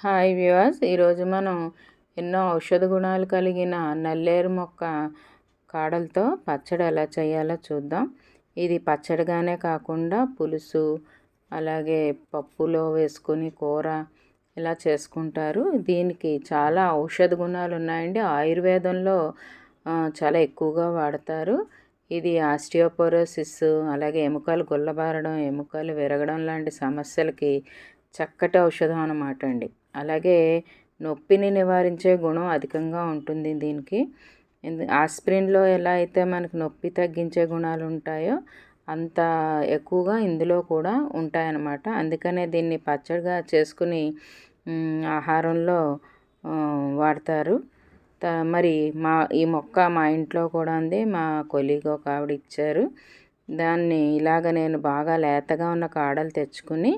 Hi viewers ఈరోజు మనం ఎన్నో ఔషధ గుణాలు కలిగిన నల్లేరు మొక్క కాడలతో పచ్చడి ఎలా చేయాలో చూద్దాం. ఇది పచ్చడిగానే కాకుండా పులుసు అలాగే పప్పులో వేసుకొని కూర ఇలా చేసుకుంటారు. దీనికి చాలా ఔషధ గుణాలు ఉన్నాయండి. ఆయుర్వేదంలో చాలా ఎక్కువగా వాడతారు. ఇది ఆస్టియోపోరోసిస్ అలాగే ఎముకలు గుల్లబారడం ఎముకలు విరగడం లాంటి సమస్యలకి చక్కటి ఔషధం అన్నమాట అండి. అలాగే నొప్పిని నివారించే గుణం అధికంగా ఉంటుంది దీనికి. ఆస్ప్రిన్లో ఎలా అయితే మనకు నొప్పి తగ్గించే గుణాలు ఉంటాయో అంత ఎక్కువగా ఇందులో కూడా ఉంటాయన్నమాట. అందుకనే దీన్ని పచ్చడిగా చేసుకుని ఆహారంలో వాడతారు. మరి మా ఈ మొక్క మా ఇంట్లో కూడా ఉంది మా కొలిగ్ ఒక ఆవిడ ఇచ్చారు. దాన్ని ఇలాగ నేను బాగా లేతగా ఉన్న కాడలు తెచ్చుకుని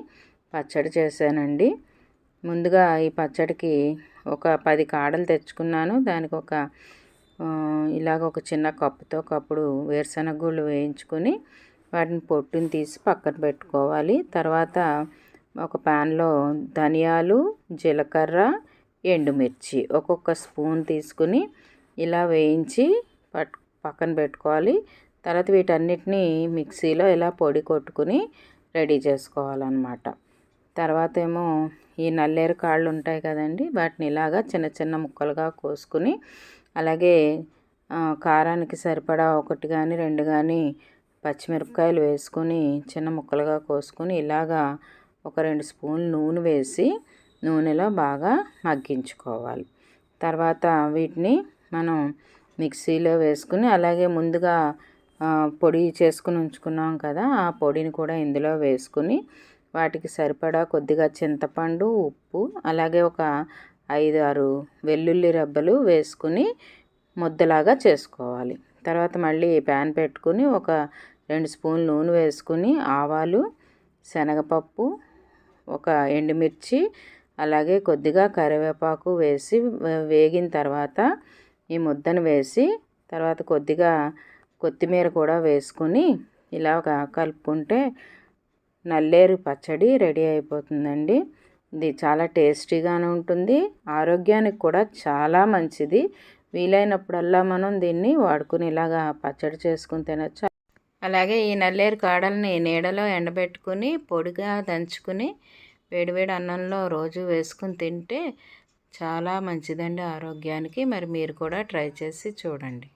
పచ్చడి చేశానండి. ముందుగా ఈ పచ్చడికి ఒక పది కాడలు తెచ్చుకున్నాను. దానికి ఒక ఇలాగ ఒక చిన్న కప్పుతో కప్పుడు వేరుశనగ గుళ్ళు వేయించుకొని వాటిని పొట్టుని తీసి పక్కన పెట్టుకోవాలి. తర్వాత ఒక ప్యాన్లో ధనియాలు జీలకర్ర ఎండుమిర్చి ఒక్కొక్క స్పూన్ తీసుకుని ఇలా వేయించి పట్ పక్కన పెట్టుకోవాలి. తర్వాత వీటన్నిటిని మిక్సీలో ఇలా పొడి కొట్టుకుని రెడీ చేసుకోవాలన్నమాట. తర్వాత ఏమో ఈ నల్లేరు కాళ్ళు ఉంటాయి కదండి. వాటిని ఇలాగా చిన్న చిన్న ముక్కలుగా కోసుకుని అలాగే కారానికి సరిపడా ఒకటి కానీ రెండు కానీ పచ్చిమిరపకాయలు వేసుకొని చిన్న ముక్కలుగా కోసుకొని ఇలాగా ఒక రెండు స్పూన్లు నూనె వేసి నూనెలో బాగా మగ్గించుకోవాలి. తర్వాత వీటిని మనం మిక్సీలో వేసుకుని అలాగే ముందుగా పొడి చేసుకుని ఉంచుకున్నాం కదా ఆ పొడిని కూడా ఇందులో వేసుకుని వాటికి సరిపడా కొద్దిగా చింతపండు ఉప్పు అలాగే ఒక ఐదు ఆరు వెల్లుల్లి రెబ్బలు వేసుకుని ముద్దలాగా చేసుకోవాలి. తర్వాత మళ్ళీ ప్యాన్ పెట్టుకుని ఒక రెండు స్పూన్లు నూనె వేసుకుని ఆవాలు శనగపప్పు ఒక ఎండుమిర్చి అలాగే కొద్దిగా కరివేపాకు వేసి వేగిన తర్వాత ఈ ముద్దను వేసి తర్వాత కొద్దిగా కొత్తిమీర కూడా వేసుకుని ఇలా కలుపుకుంటే నల్లేరు పచ్చడి రెడీ అయిపోతుందండి. ఇది చాలా టేస్టీగానే ఉంటుంది. ఆరోగ్యానికి కూడా చాలా మంచిది. వీలైనప్పుడల్లా మనం దీన్ని వాడుకుని ఇలాగా పచ్చడి చేసుకుని తినచ్చు. అలాగే ఈ నల్లేరు కాడల్ని నీడలో ఎండబెట్టుకుని పొడిగా దంచుకుని వేడివేడి అన్నంలో రోజు వేసుకుని తింటే చాలా మంచిదండి ఆరోగ్యానికి. మరి మీరు కూడా ట్రై చేసి చూడండి.